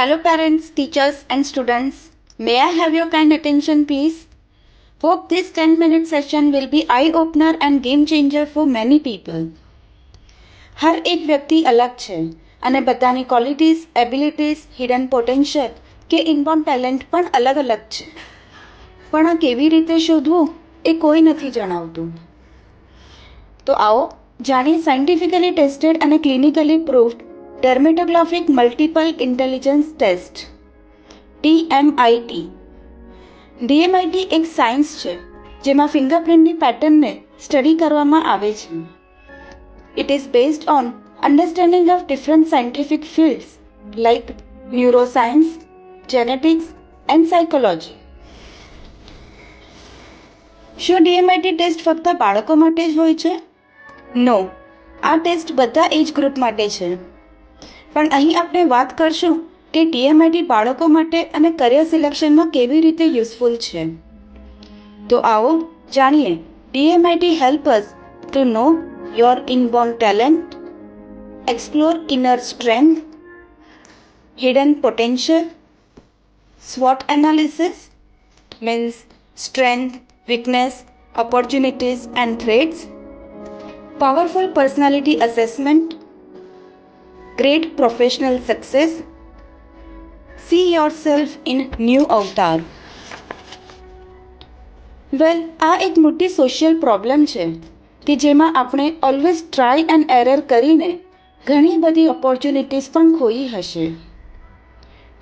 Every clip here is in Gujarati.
Hello, parents, teachers, and students. May I have your kind attention, please? Hope this 10 minute session will be eye opener and game changer for many people. હર એક વ્યક્તિ અલગ છે અને બધાની ક્વોલિટીઝ એબિલિટીઝ હિડન પોટેન્શિયલ કે ઇનબોર્ન ટેલેન્ટ પણ અલગ અલગ છે પણ આ કેવી રીતે શોધવું એ કોઈ નથી જણાવતું તો આવો જાણીએ સાયન્ટિફિકલી ટેસ્ટેડ અને clinically proofed dermatographic multiple intelligence test TMIT DMIT એક સાયન્સ છે, જેમાં ફિંગરપ્રિન્ટની પેટર્નને સ્ટડી કરવામાં આવે છે. It is based on understanding of different scientific fields like neuroscience genetics and psychology શું ડીએમઆઈટી ટેસ્ટ ફક્ત બાળકો માટે જ હોય છે? નો આ ટેસ્ટ બધા એજ ગ્રુપ માટે છે. પણ અહીં આપણે વાત કરશું કે ડીએમઆઈટી બાળકો માટે અને કરિયર સિલેક્શનમાં કેવી રીતે યુઝફુલ છે તો આવો જાણીએ DMIT help us to know your inborn talent, explore inner strength, hidden potential, SWOT analysis means strength, weakness, opportunities, and threats, powerful personality assessment, great professional success, see yourself in new avatar. Well આ એક મોટી સોશિયલ પ્રોબ્લેમ છે કે જેમાં આપણે ઓલવેઝ ટ્રાય એન્ડ એરર કરીને ઘણી બધી ઓપોર્ચ્યુનિટીઝ પણ ખોઈ હશે.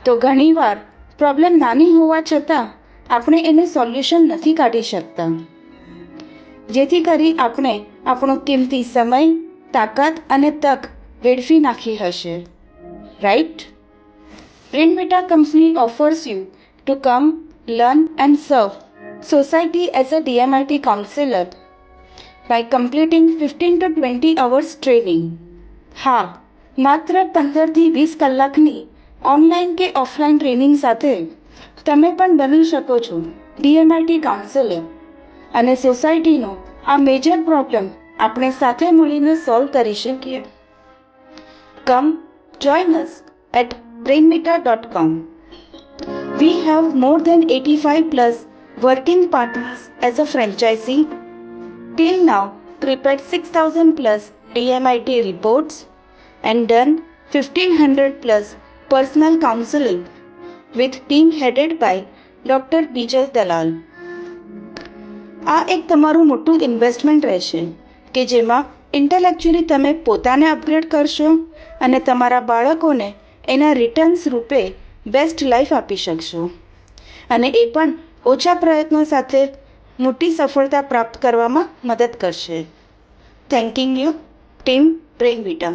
તો ઘણીવાર પ્રોબ્લેમ નાની હોવા છતાં આપણે એને સોલ્યુશન નથી કાઢી શકતા. જેથી કરી આપણે આપણો કિંમતી સમય તાકાત અને તક વેડફી નાખી હશે. Right Printmeta company offers you to come learn and serve society as a DMIT counsellor by completing fifteen to twenty hours training હા, માત્ર પંદરથી વીસ કલાકની ઓનલાઈન કે ઓફલાઈન ટ્રેનિંગ સાથે તમે પણ બની શકો છો ડીએમઆઈટી કાઉન્સિલર અને સોસાયટીનો આ મેજર પ્રોબ્લેમ આપણે સાથે મળીને સોલ્વ કરી શકીએ. Come join us at brainmeta.com. Dot com we have more plus working partners as a franchisee Till now, prepared 6000 plus DMIT reports and done 1500 plus personal counseling with team headed by Dr. Bijay Dalal. આ એક તમારું મોટું ઇન્વેસ્ટમેન્ટ રહેશે કે જેમાં ઇન્ટેલેક્ચ્યુઅલી તમે પોતાને અપગ્રેડ કરશો અને તમારા બાળકોને એના રિટર્ન્સ રૂપે બેસ્ટ લાઈફ આપી શકશો. અને એ પણ ઓછા પ્રયત્નો સાથે મોટી સફળતા પ્રાપ્ત કરવામાં મદદ કરશે. Thanking you team Prem Vita